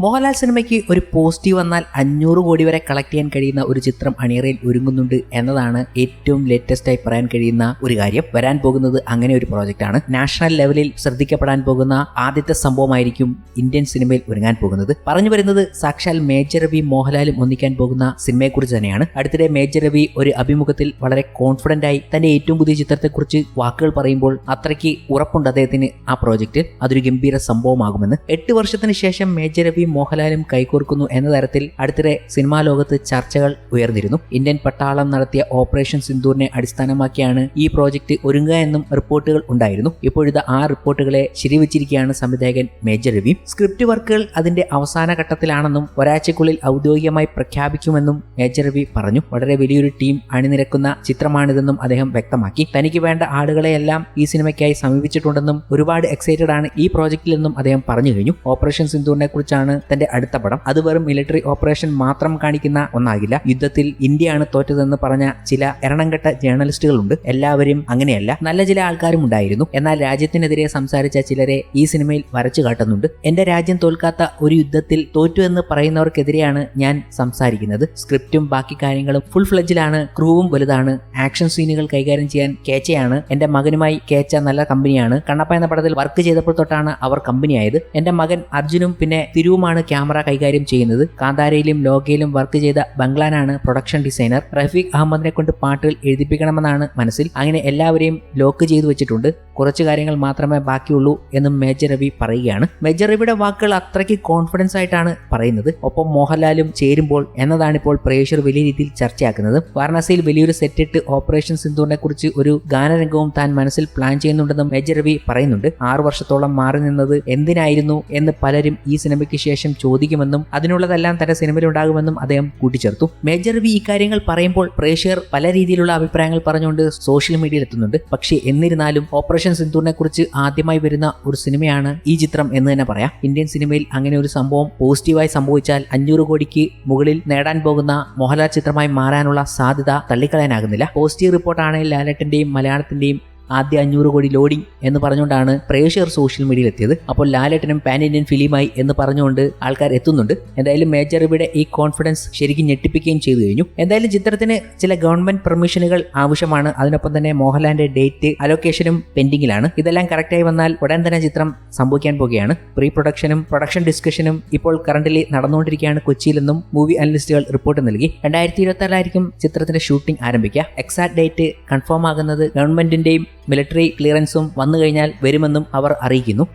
മോഹൻലാൽ സിനിമയ്ക്ക് ഒരു പോസിറ്റീവ് വന്നാൽ അഞ്ഞൂറ് കോടി വരെ കളക്ട് ചെയ്യാൻ കഴിയുന്ന ഒരു ചിത്രം അണിയറയിൽ ഒരുങ്ങുന്നുണ്ട് എന്നതാണ് ഏറ്റവും ലേറ്റസ്റ്റ് ആയി പറയാൻ കഴിയുന്ന ഒരു കാര്യം. വരാൻ പോകുന്നത് അങ്ങനെ ഒരു പ്രോജക്റ്റ് ആണ്. നാഷണൽ ലെവലിൽ ശ്രദ്ധിക്കപ്പെടാൻ പോകുന്ന ആദ്യത്തെ സംഭവമായിരിക്കും ഇന്ത്യൻ സിനിമയിൽ ഒരുങ്ങാൻ പോകുന്നത്. പറഞ്ഞു വരുന്നത് സാക്ഷാൽ മേജർ രവി മോഹൻലാലും ഒന്നിക്കാൻ പോകുന്ന സിനിമയെക്കുറിച്ച് തന്നെയാണ്. അടുത്തിടെ മേജർ രവി ഒരു അഭിമുഖത്തിൽ വളരെ കോൺഫിഡന്റ് ആയി തന്റെ ഏറ്റവും പുതിയ ചിത്രത്തെക്കുറിച്ച് വാക്കുകൾ പറയുമ്പോൾ അത്രയ്ക്ക് ഉറപ്പുണ്ട് അദ്ദേഹത്തിന് ആ പ്രോജക്റ്റ് അതൊരു ഗംഭീര സംഭവമാകുമെന്ന്. എട്ട് വർഷത്തിന് ശേഷം മേജർ രവി മോഹൻലാലും കൈകോർക്കുന്നു എന്ന തരത്തിൽ അടുത്തിടെ സിനിമാ ലോകത്ത് ചർച്ചകൾ ഉയർന്നിരുന്നു. ഇന്ത്യൻ പട്ടാളം നടത്തിയ ഓപ്പറേഷൻ സിന്ദൂറിനെ അടിസ്ഥാനമാക്കിയാണ് ഈ പ്രോജക്റ്റ് ഒരുങ്ങുക എന്നും റിപ്പോർട്ടുകൾ ഉണ്ടായിരുന്നു. ഇപ്പോഴിത് ആ റിപ്പോർട്ടുകളെ ശരിവച്ചിരിക്കുകയാണ് സംവിധായകൻ മേജർ രവി. സ്ക്രിപ്റ്റ് വർക്കുകൾ അതിന്റെ അവസാന ഘട്ടത്തിലാണെന്നും ഒരാഴ്ചക്കുള്ളിൽ ഔദ്യോഗികമായി പ്രഖ്യാപിക്കുമെന്നും മേജർ രവി പറഞ്ഞു. വളരെ വലിയൊരു ടീം അണിനിരക്കുന്ന ചിത്രമാണിതെന്നും അദ്ദേഹം വ്യക്തമാക്കി. തനിക്ക് വേണ്ട ആളുകളെയെല്ലാം ഈ സിനിമയ്ക്കായി സമീപിച്ചിട്ടുണ്ടെന്നും ഒരുപാട് എക്സൈറ്റഡ് ആണ് ഈ പ്രോജക്റ്റിൽ നിന്നും അദ്ദേഹം പറഞ്ഞു കഴിഞ്ഞു. ഓപ്പറേഷൻ സിന്ദൂറിനെ കുറിച്ചാണ് തന്റെ അടുത്ത പടം. അത് വെറും മിലിറ്ററി ഓപ്പറേഷൻ മാത്രം കാണിക്കുന്ന ഒന്നാകില്ല. യുദ്ധത്തിൽ ഇന്ത്യയാണ് തോറ്റതെന്ന് പറഞ്ഞ ചില എറണംകെട്ട ജേർണലിസ്റ്റുകളുണ്ട് എല്ലാവരും അങ്ങനെയല്ല. നല്ല ചില ആൾക്കാരും ഉണ്ടായിരുന്നു. എന്നാൽ രാജ്യത്തിനെതിരെ സംസാരിച്ച ചിലരെ ഈ സിനിമയിൽ വരച്ചു കാട്ടുന്നുണ്ട്. എന്റെ രാജ്യം തോൽക്കാത്ത ഒരു യുദ്ധത്തിൽ തോറ്റു എന്ന് പറയുന്നവർക്കെതിരെയാണ് ഞാൻ സംസാരിക്കുന്നത്. സ്ക്രിപ്റ്റും ബാക്കി കാര്യങ്ങളും ഫുൾ ഫ്ലെജിലാണ് ക്രൂവും വലുതാണ്. ആക്ഷൻ സീനുകൾ കൈകാര്യം ചെയ്യാൻ കേച്ചയാണ്. എന്റെ മകനുമായി കേച്ച നല്ല കമ്പനിയാണ് കണ്ണപ്പ എന്ന പടത്തിൽ വർക്ക് ചെയ്തപ്പോൾ തൊട്ടാണ് അവർ കമ്പനിയായത് എന്റെ മകൻ അർജുനും പിന്നെ തിരുവുമാണ് ക്യാമറ കൈകാര്യം ചെയ്യുന്നത്. കാന്താരയിലും ലോകയിലും വർക്ക് ചെയ്ത ബംഗ്ലാനാണ് പ്രൊഡക്ഷൻ ഡിസൈനർ റഫീഖ് അഹമ്മദിനെ കൊണ്ട് പാട്ടുകൾ എഴുതിപ്പിക്കണമെന്നാണ് മനസ്സിൽ. അങ്ങനെ എല്ലാവരെയും ലോക്ക് ചെയ്തു വെച്ചിട്ടുണ്ട്. കുറച്ച് കാര്യങ്ങൾ മാത്രമേ ബാക്കിയുള്ളൂ എന്നും മേജർ രവി പറയുകയാണ്. മേജർ രവിയുടെ വാക്കുകൾ അത്രയ്ക്ക് കോൺഫിഡൻസ് ആയിട്ടാണ് പറയുന്നത്. ഒപ്പം മോഹൻലാലും ചേരുമ്പോൾ എന്നതാണ് ഇപ്പോൾ പ്രേക്ഷകർ വലിയ രീതിയിൽ ചർച്ചയാക്കുന്നത്. വാരണാസിയിൽ വലിയൊരു സെറ്റിട്ട് ഓപ്പറേഷൻ സിന്ധുവിനെ കുറിച്ച് ഒരു ഗാനരംഗവും താൻ മനസ്സിൽ പ്ലാൻ ചെയ്യുന്നുണ്ടെന്നും മേജർ രവി പറയുന്നുണ്ട്. ആറു വർഷത്തോളം മാറി നിന്നത് എന്തിനായിരുന്നു എന്ന് പലരും ഈ സിനിമയ്ക്ക് ശേഷം ചോദിക്കുമെന്നും അതിനുള്ളതെല്ലാം തന്റെ സിനിമയിൽ ഉണ്ടാകുമെന്നും അദ്ദേഹം കൂട്ടിച്ചേർത്തു. മേജർ വി ഇക്കാര്യങ്ങൾ പറയുമ്പോൾ പ്രേക്ഷകർ പല രീതിയിലുള്ള അഭിപ്രായങ്ങൾ പറഞ്ഞുകൊണ്ട് സോഷ്യൽ മീഡിയയിൽ എത്തുന്നുണ്ട്. പക്ഷേ എന്നിരുന്നാലും ഓപ്പറേഷൻ സിന്ധൂറിനെ കുറിച്ച് ആദ്യമായി വരുന്ന ഒരു സിനിമയാണ് ഈ ചിത്രം എന്ന് തന്നെ പറയാം. ഇന്ത്യൻ സിനിമയിൽ അങ്ങനെ ഒരു സംഭവം പോസിറ്റീവായി സംഭവിച്ചാൽ അഞ്ഞൂറ് കോടിക്ക് മുകളിൽ നേടാൻ പോകുന്ന മോഹൻലാൽ ചിത്രമായി മാറാനുള്ള സാധ്യത തള്ളിക്കളയാനാകുന്നില്ല. പോസിറ്റീവ് റിപ്പോർട്ടാണ് ലാലേട്ടന്റെയും മലയാളത്തിന്റെയും ആദ്യ അഞ്ഞൂറ് കോടി ലോഡിംഗ് എന്ന് പറഞ്ഞുകൊണ്ടാണ് പ്രേക്ഷകർ സോഷ്യൽ മീഡിയയിൽ എത്തിയത് അപ്പോൾ ലാലേട്ടനും പാൻ ഇന്ത്യൻ ഫിലിമായി എന്ന് പറഞ്ഞുകൊണ്ട് ആൾക്കാർ എത്തുന്നുണ്ട്. എന്തായാലും മേജർ റബിയുടെ ഈ കോൺഫിഡൻസ് ശരിക്കും ഞെട്ടിപ്പിക്കുകയും ചെയ്തു കഴിഞ്ഞു. എന്തായാലും ചിത്രത്തിന് ചില ഗവൺമെന്റ് പെർമിഷനുകൾ ആവശ്യമാണ്. അതിനൊപ്പം തന്നെ മോഹൻലാലിന്റെ ഡേറ്റ് അലോക്കേഷനും പെൻഡിങ്ങിലാണ് ഇതെല്ലാം കറക്റ്റായി വന്നാൽ ഉടൻ തന്നെ ചിത്രം സംഭവിക്കാൻ പോകുകയാണ്. പ്രീ പ്രൊഡക്ഷനും പ്രൊഡക്ഷൻ ഡിസ്കഷനും ഇപ്പോൾ കറന്റിലി നടന്നുകൊണ്ടിരിക്കുകയാണ് കൊച്ചിയിൽ നിന്നും മൂവി അനലിസ്റ്റുകൾ റിപ്പോർട്ട് നൽകി. രണ്ടായിരത്തി ഇരുപത്തി ചിത്രത്തിന്റെ ഷൂട്ടിംഗ് ആരംഭിക്കുക. എക്സാക്ട് ഡേറ്റ് കൺഫേം ആകുന്നത് ഗവൺമെന്റിന്റെയും മിലിറ്ററി ക്ലിയറൻസും വന്നു കഴിഞ്ഞാൽ വരുമെന്നും അവർ അറിയിക്കുന്നു.